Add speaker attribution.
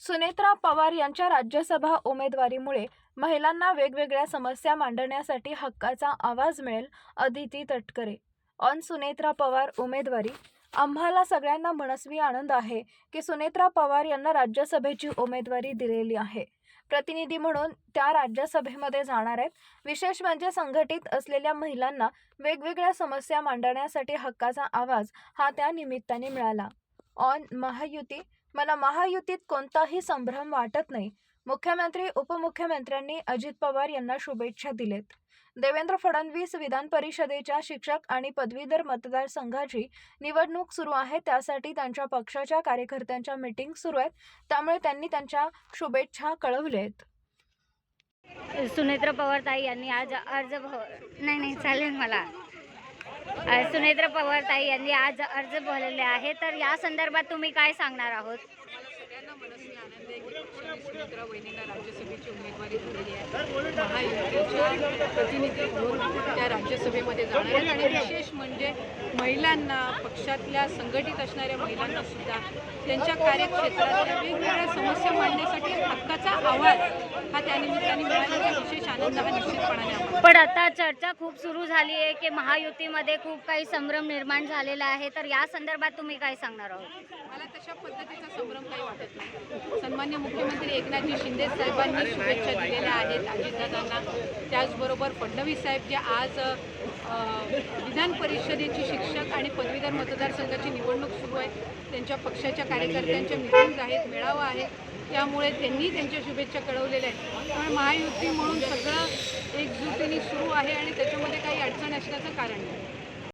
Speaker 1: सुनेत्रा पवार यांच्या राज्यसभा उमेदवारीमुळे महिलांना वेगवेगळ्या समस्या मांडण्यासाठी हक्काचा आवाज मिळेल अदिती तटकरे. ऑन सुनेत्रा पवार उमेदवारी. आम्हाला सगळ्यांना मनस्वी आनंद आहे की सुनेत्रा पवार यांना राज्यसभेची उमेदवारी दिलेली आहे. प्रतिनिधी म्हणून त्या राज्यसभेमध्ये जाणार आहेत. विशेष म्हणजे संघटित असलेल्या महिलांना वेगवेगळ्या समस्या मांडण्यासाठी हक्काचा आवाज हा त्या निमित्ताने मिळाला. ऑन महायुती. मला महायुतीत कोणताही संभ्रम वाटत नाही. मुख्यमंत्री उपमुख्यमंत्र्यांनी अजित पवार यांना शुभेच्छा दिलेत. देवेंद्र फडणवीस विधान परिषदेच्या शिक्षक आणि पदवीधर मतदारसंघाची निवडणूक सुरू आहे त्यासाठी त्यांच्या पक्षाच्या कार्यकर्त्यांच्या मीटिंग सुरू आहेत त्यामुळे त्यांनी त्यांच्या शुभेच्छा कळवल्यात
Speaker 2: सुनेत्र पवार ताई यांनी आज अर्ज भर नाही नाही चालेल मला. सुनेत्र पवार ताई यांनी आज अर्ज भरलेले आहे तर या संदर्भात तुम्ही काय सांगणार आहोत?
Speaker 3: सगळ्यांना मनस्वी आनंद आहे की पक्षाने सुमित्रा वहिनींना राज्यसभेची उमेदवारी दिलेली आहे. महायुतीच्या प्रतिनिधी म्हणून त्या राज्यसभेमध्ये जाणार आहेत. आणि विशेष म्हणजे महिलांना पक्षातल्या संघटित असणाऱ्या महिलांना सुद्धा त्यांच्या कार्यक्षेत्रातल्या वेगवेगळ्या समस्या मांडण्यासाठी हक्काचा आवाज हा त्यानिमित्ताने मिळाल्याचा विशेष आनंद हा निश्चितपणाने
Speaker 2: पण आता चर्चा खूप सुरू झाली आहे की महायुतीमध्ये खूप काही संभ्रम निर्माण झालेला आहे. तर या संदर्भात तुम्ही काय सांगणार आहोत?
Speaker 3: मला तशा पद्धतीचा संभ्रम काही वाटत सन्मान्य मुख्यमंत्री एकनाथजी शिंदे साहेबांनी शुभेच्छा दिलेल्या आहेत. अजितदादांना त्याचबरोबर फडणवीस साहेब जे आज विधान परिषदेची शिक्षक आणि पदवीधर मतदारसंघाची निवडणूक सुरू आहे. त्यांच्या पक्षाच्या कार्यकर्त्यांच्या मिटिंग्ज आहेत मेळावा आहे. त्यामुळे त्यांनी त्यांच्या शुभेच्छा कळवलेल्या आहेत. त्यामुळे महायुती म्हणून सगळं एकजुटीने सुरू आहे आणि त्याच्यामध्ये काही अडचण असण्याचं कारण नाही.